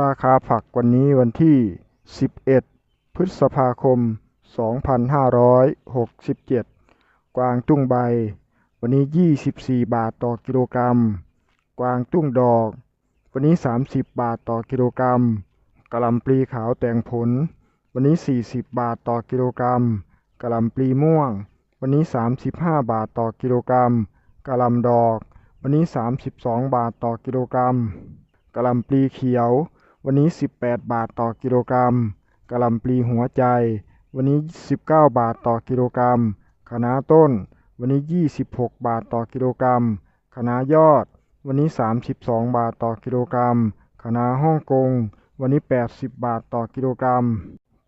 ราคาผักวันนี้วันที่ 11 พฤษภาคม 2567 กวางตุ้งใบ วันนี้ 24 บาทต่อกิโลกรัม กวางตุ้งดอก วันนี้ 30 บาทต่อกิโลกรัมกะหล่ำปลีขาวแต่งผล วันนี้ 40 บาทต่อกิโลกรัมกะหล่ำปลีม่วง วันนี้ 35 บาทต่อกิโลกรัมกะหล่ำดอก วันนี้ 32 บาทต่อกิโลกรัมกะหล่ำปลีเขียว วันนี้ 18 บาทต่อกิโลกรัมกะหล่ำปลีหัวใจ วันนี้ 19 บาทต่อกิโลกรัมคะน้าต้น วันนี้ 26 บาทต่อกิโลกรัมคะน้ายอด วันนี้ 32 บาทต่อกิโลกรัมคะน้าฮ่องกง วันนี้ 80 บาทต่อกิโลกรัม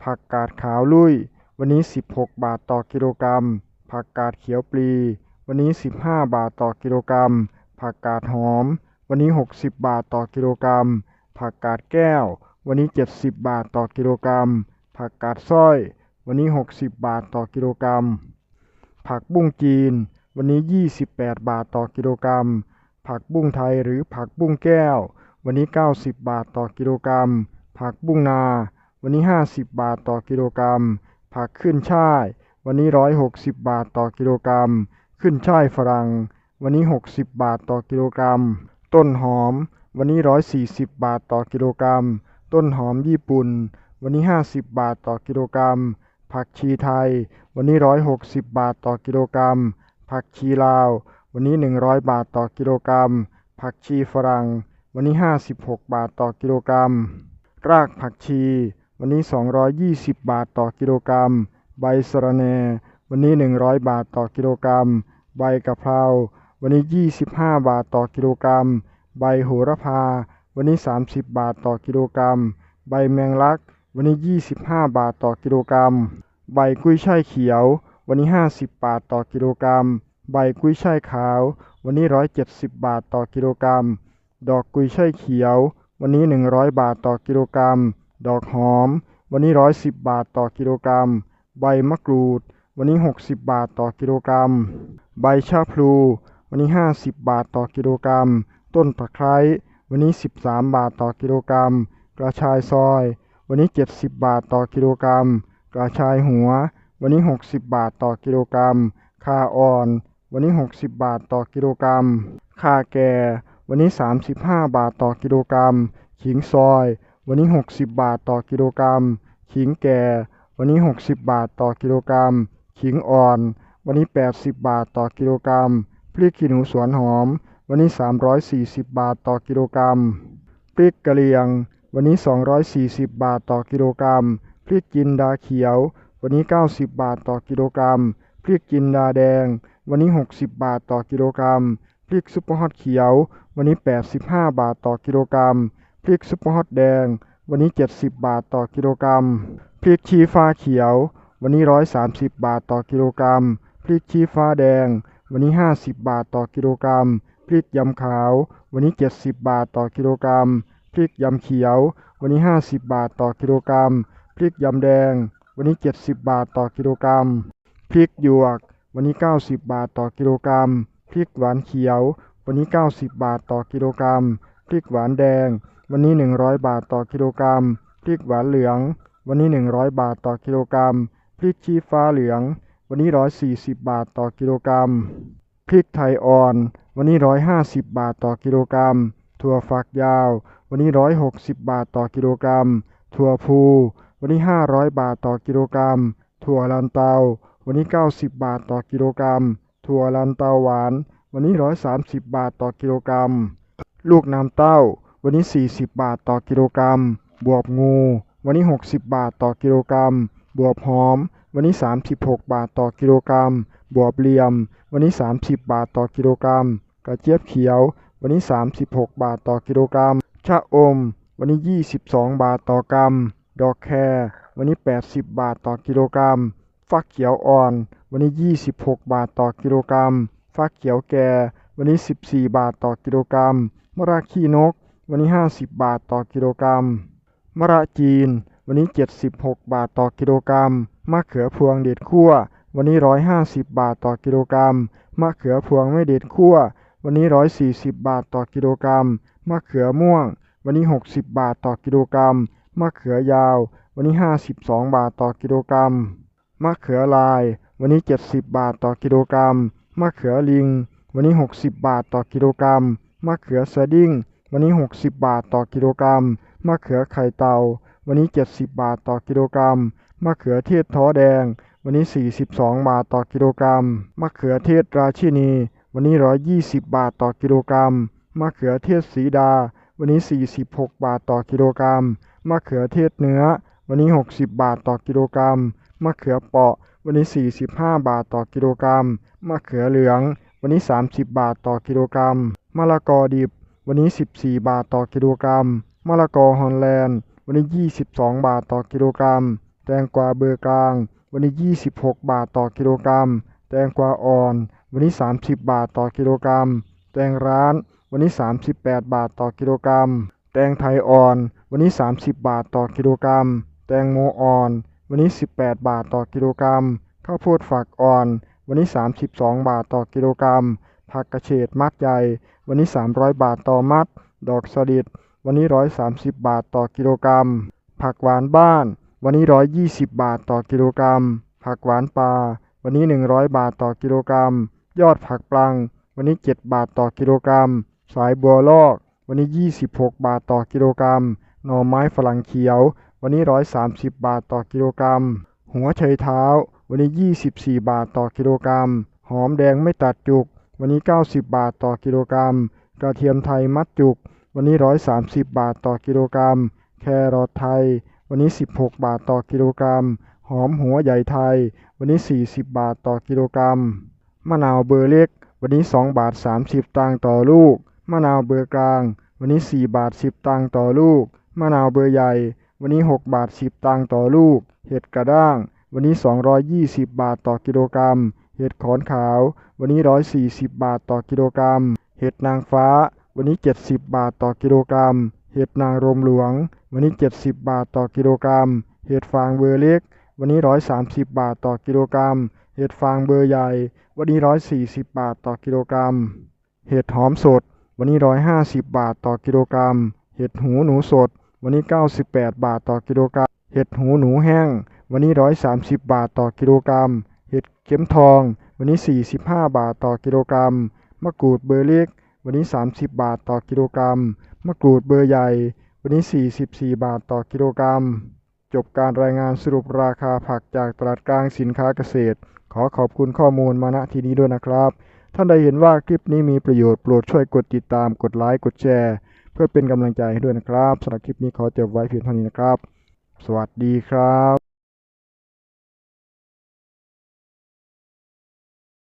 ผักกาดขาวลุยวันนี้ 16 บาทต่อกิโลกรัม ผักกาดเขียวปลี วันนี้ 15 บาทต่อกิโลกรัม ผักกาดหอม วันนี้ 60 บาทต่อกิโลกรัม ผักกาดแก้ว วันนี้ 70 บาทต่อกิโลกรัม ผักกาดสร้อย วันนี้ 60 บาทต่อกิโลกรัม ผักบุ้งจีน วันนี้ 28 บาทต่อกิโลกรัม ผักบุ้งไทยหรือผักบุ้งแก้ว วันนี้ 90 บาทต่อกิโลกรัม ผักบุ้งนา วันนี้ 50 บาทต่อกิโลกรัม ผักขึ้นช่าย วันนี้ 160 บาทต่อกิโลกรัม ขึ้นช่ายฝรั่ง วันนี้ 60 บาทต่อกิโลกรัม ต้นหอม วันนี้ 140 บาทต่อกิโลกรัม ต้นหอมญี่ปุ่น วันนี้ 50 บาทต่อกิโลกรัม ผักชีไทย วันนี้ 160 บาทต่อกิโลกรัม ผักชีลาว วันนี้ 100 บาทต่อกิโลกรัม ผักชีฝรั่ง วันนี้ 56 บาทต่อกิโลกรัม รากผักชี วันนี้ 220 บาทต่อกิโลกรัม ใบสะระแหน่ วันนี้ 100 บาทต่อกิโลกรัม ใบกะเพรา วันนี้ 25 บาทต่อกิโลกรัม ใบโหระพา วันนี้ 30 บาทต่อกิโลกรัม ใบแมงลัก วันนี้ 25 บาทต่อกิโลกรัม ใบกุ้ยช่ายเขียว วันนี้ 50 บาทต่อกิโลกรัม ใบกุ้ยช่ายขาว วันนี้ 170 บาทต่อกิโลกรัม ดอกกุยช่ายเขียว วันนี้ 100 บาทต่อกิโลกรัม ดอกหอม วันนี้ 110 บาทต่อกิโลกรัม ใบมะกรูด วันนี้ 60 บาทต่อกิโลกรัม ใบชะพลู วันนี้ 50 บาทต่อกิโลกรัม ต้นตะไคร้วันนี้ 13 บาทต่อกิโลกรัม กระชายซอย วันนี้ 70 บาทต่อกิโลกรัม กระชายหัว วันนี้ 60 บาทต่อกิโลกรัมข่าอ่อน วันนี้ 60 บาทต่อกิโลกรัมข่าแก่ วันนี้ 35 บาทต่อกิโลกรัม ขิงซอย วันนี้ 60 บาทต่อกิโลกรัม ขิงแก่ วันนี้ 60 บาทต่อกิโลกรัม ขิงอ่อน วันนี้ 80 บาทต่อกิโลกรัม พริกขี้หนูสวนหอม วันนี้ 340 บาทต่อกิโลกรัม พริกกะเหรี่ยง วันนี้ 240 บาทต่อกิโลกรัม พริกจินดาเขียว วันนี้ 90 บาทต่อกิโลกรัม พริกจินดาแดง วันนี้ 60 บาทต่อกิโลกรัม พริกซุปเปอร์ฮอตเขียว วันนี้ 85 บาทต่อกิโลกรัม พริกซุปเปอร์ฮอตแดง วันนี้ 70 บาทต่อกิโลกรัม พริกชี้ฟ้าเขียว วันนี้ 130 บาทต่อกิโลกรัม พริกชี้ฟ้าแดง วันนี้ 50 บาทต่อกิโลกรัม พริกยำขาว วันนี้ 70 บาทต่อกิโลกรัม พริกยำเขียว วันนี้ 50 บาทต่อกิโลกรัม พริกยำแดง วันนี้ 70 บาทต่อกิโลกรัม พริกหยวก วันนี้ 90 บาทต่อกิโลกรัม พริกหวานเขียว วันนี้ 90 บาทต่อกิโลกรัม พริกหวานแดง วันนี้ 100 บาทต่อกิโลกรัม พริกหวานเหลือง วันนี้ 100 บาทต่อกิโลกรัม พริกชี้ฟ้าเหลือง วันนี้ 140 บาทต่อกิโลกรัม พริกไทยอ่อน วันนี้ 150 บาทต่อกิโลกรัม ถั่วฝักยาว วันนี้ 160 บาทต่อกิโลกรัม ถั่วพู วันนี้ 500 บาทต่อกิโลกรัม ถั่วลันเตา วันนี้ 90 บาทต่อกิโลกรัม ถั่วลันเตาหวาน วันนี้ 130 บาทต่อกิโลกรัม ลูกน้ำเต้า วันนี้ 40 บาทต่อกิโลกรัม บวบงู วันนี้ 60 บาทต่อกิโลกรัม บวบหอม วันนี้ 36 บาทต่อกิโลกรัม บวบเหลี่ยม วันนี้ 30 บาทต่อกิโลกรัม กระเจี๊ยบเขียว วันนี้ 36 บาทต่อกิโลกรัม ชะอม วันนี้ 22 บาทต่อกรัม ดอกแครวันนี้ 80 บาทต่อกิโลกรัม ฟักเขียวอ่อน วันนี้ 26 บาทต่อกิโลกรัม ฟักเขียวแก่ วันนี้ 14 บาทต่อกิโลกรัม มะระขี้นก วันนี้ 50 บาทต่อกิโลกรัม มะระจีน วันนี้ 76 บาทต่อกิโลกรัม มะเขือพวงเด็ดคั่ว วันนี้ 150 บาทต่อกิโลกรัม มะเขือพวงไม่เด็ดคั่ววันนี้ 140 บาทต่อกิโลกรัม มะเขือม่วง วันนี้ 60 บาทต่อกิโลกรัม มะเขือยาว วันนี้ 52 บาทต่อกิโลกรัม มะเขือลาย วันนี้ 70 บาทต่อกิโลกรัม มะเขือลิง วันนี้ 60 บาทต่อกิโลกรัม มะเขือสดิ้ง วันนี้ 60 บาทต่อกิโลกรัม มะเขือไข่เต่า วันนี้ 70 บาทต่อกิโลกรัม มะเขือเทศท้อแดง วันนี้ 42 บาทต่อกิโลกรัม มะเขือเทศราชินี วันนี้ 120 บาทต่อกิโลกรัม มะเขือเทศสีดา วันนี้ 46 บาทต่อกิโลกรัม มะเขือเทศเนื้อ วันนี้ 60 บาทต่อกิโลกรัม มะเขือเปาะ วันนี้ 45 บาทต่อกิโลกรัม มะเขือเหลือง วันนี้ 30 บาทต่อกิโลกรัม มะละกอดิบ วันนี้ 14 บาทต่อกิโลกรัม มะละกอฮอลแลนด์ วันนี้ 22 บาทต่อกิโลกรัม แตงกวาเบอร์กลาง วันนี้ 26 บาทต่อกิโลกรัม แตงกวาอ่อน วันนี้ 30 บาทต่อกิโลกรัม แตงร้าน วันนี้ 38 บาทต่อกิโลกรัม แตงไทยอ่อน วันนี้ 30 บาทต่อกิโลกรัม แตงโมอ่อน วันนี้ 18 บาทต่อกิโลกรัม ข้าวโพดฝักอ่อน วันนี้ 32 บาทต่อกิโลกรัม ผักกระเฉดมัดใหญ่ วันนี้ 300 บาทต่อมัด ดอกสลิด วันนี้ 130 บาทต่อกิโลกรัม ผักหวานบ้าน วันนี้ 120 บาทต่อกิโลกรัม ผักหวานปลา วันนี้ 100 บาทต่อกิโลกรัม ยอดผักปลัง วันนี้ 7 บาทต่อกิโลกรัม สายบัวลอก วันนี้ 26 บาทต่อกิโลกรัม หน่อไม้ฝรั่งเขียว วันนี้ 130 บาทต่อกิโลกรัม หัวไชเท้า วันนี้ 24 บาทต่อกิโลกรัม หอมแดงไม่ตัดจุก วันนี้ 90 บาทต่อกิโลกรัม กระเทียมไทยมัดจุก วันนี้ 130 บาทต่อกิโลกรัม แครอทไทย วันนี้ 16 บาทต่อกิโลกรัม หอมหัวใหญ่ไทย วันนี้ 40 บาทต่อกิโลกรัม มะนาวเบอร์เล็ก วันนี้ 2 บาท 30 ตังค์ต่อลูก มะนาวเบอร์กลาง วันนี้ 4 บาท 10 ตังค์ต่อลูก มะนาวเบอร์ใหญ่ วันนี้ 6 บาท 10 ตังค์ต่อลูก เห็ดกระด้าง วันนี้ 220 บาทต่อกิโลกรัม เห็ดขอนขาว วันนี้ 140 บาทต่อกิโลกรัม เห็ดนางฟ้า วันนี้ 70 บาทต่อกิโลกรัม เห็ดนางรมหลวง วันนี้ 70 บาทต่อกิโลกรัม เห็ดฟางเบอร์เล็ก วันนี้ 130 บาทต่อกิโลกรัม เห็ดฟางเบอร์ใหญ่ วันนี้ 140 บาทต่อกิโลกรัม เห็ดหอมสด วันนี้ 150 บาทต่อกิโลกรัม เห็ดหูหนูสด วันนี้ 98 บาทต่อกิโลกรัม เห็ดหูหนูแห้ง วันนี้ 130 บาทต่อกิโลกรัม เห็ดเข็มทอง วันนี้ 45 บาทต่อกิโลกรัม มะกรูดเบอร์เล็ก วันนี้ 30 บาทต่อกิโลกรัม มะกรูดเบอร์ใหญ่ วันนี้ 44 บาทต่อกิโลกรัม จบการรายงานสรุปราคาผักจากตลาดกลางสินค้าเกษตร ขอขอบคุณข้อมูลมาณที่นี้ด้วยนะครับ ท่านใดเห็นว่าคลิปนี้มีประโยชน์โปรดช่วยกดติดตาม กดไลค์ กดแชร์ เพื่อเป็นกำลังใจให้ด้วยนะครับสำหรับคลิปนี้ขอจบไว้เพียงเท่านี้นะครับ สวัสดีครับ